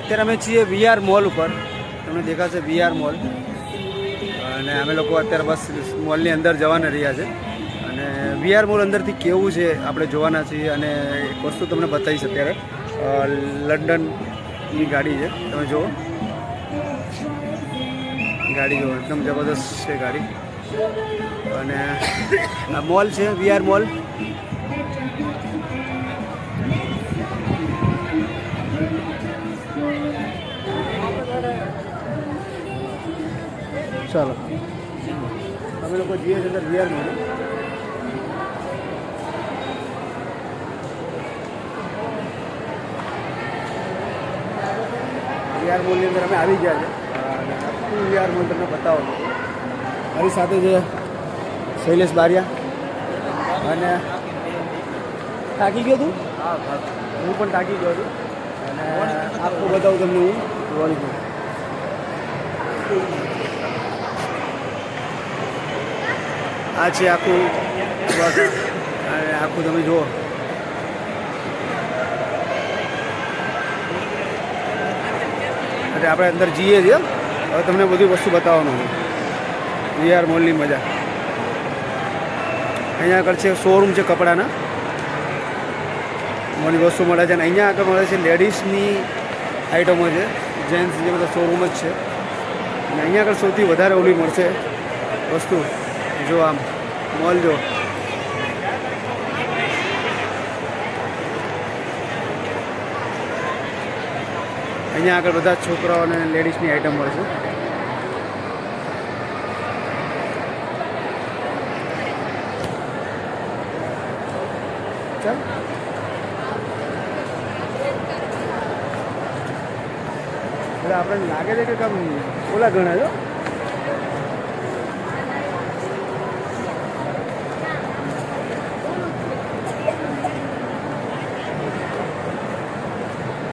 અત્યારે અમે છીએ વીઆર મોલ ઉપર. તમને દેખાશે વીઆર મોલ. અને અમે લોકો અત્યારે બસ મોલની અંદર જવાના રહ્યા છે. અને વીઆર મોલ અંદરથી કેવું છે આપણે જોવાના છીએ અને એક વસ્તુ તમને બતાવીશ અત્યારે. લંડનની ગાડી છે. તમે જુઓ. ગાડી જુઓ. એકદમ જબરદસ્ત છે ગાડી. અને આ મોલ છે, વીઆર મોલ. ચાલો. અમે લોકો જઈએ છીએ અંદર વીઆર મોલ. વીઆર મોલની અંદર અમે આવી ગયા છે આખું વીઆર મોલ તમને બતાવો મારી સાથે છે શૈલેષ બારિયા. અને થાકી ગયો તું? હું પણ થાકી ગયો છું. અને આખું બતાવું તમને હું. જોવાની આ છે આખું અને આખું તમે જુઓ. એટલે આપણે અંદર જઈએ છીએ. હવે તમને બધી વસ્તુ બતાવવાનું છે. વીઆર મોલની મજા. અહીંયા આગળ છે શોરૂમ છે કપડાના. મોની વસ્તુ મળે છે અને અહીંયા આગળ મળે છે લેડીઝની આઇટમો છે. જેન્ટ્સ જે બધા શોરૂમ જ છે. અને અહીંયા આગળ સૌથી વધારે ઓલી મળશે વસ્તુ. જો આમ, મોલ જો. અહીંયા આગળ બધા છોકરાઓ અને લેડીઝની આઇટમ મળશે ચાલ એટલે આપણને લાગે છે કે કામ ઓલા ગણા છો?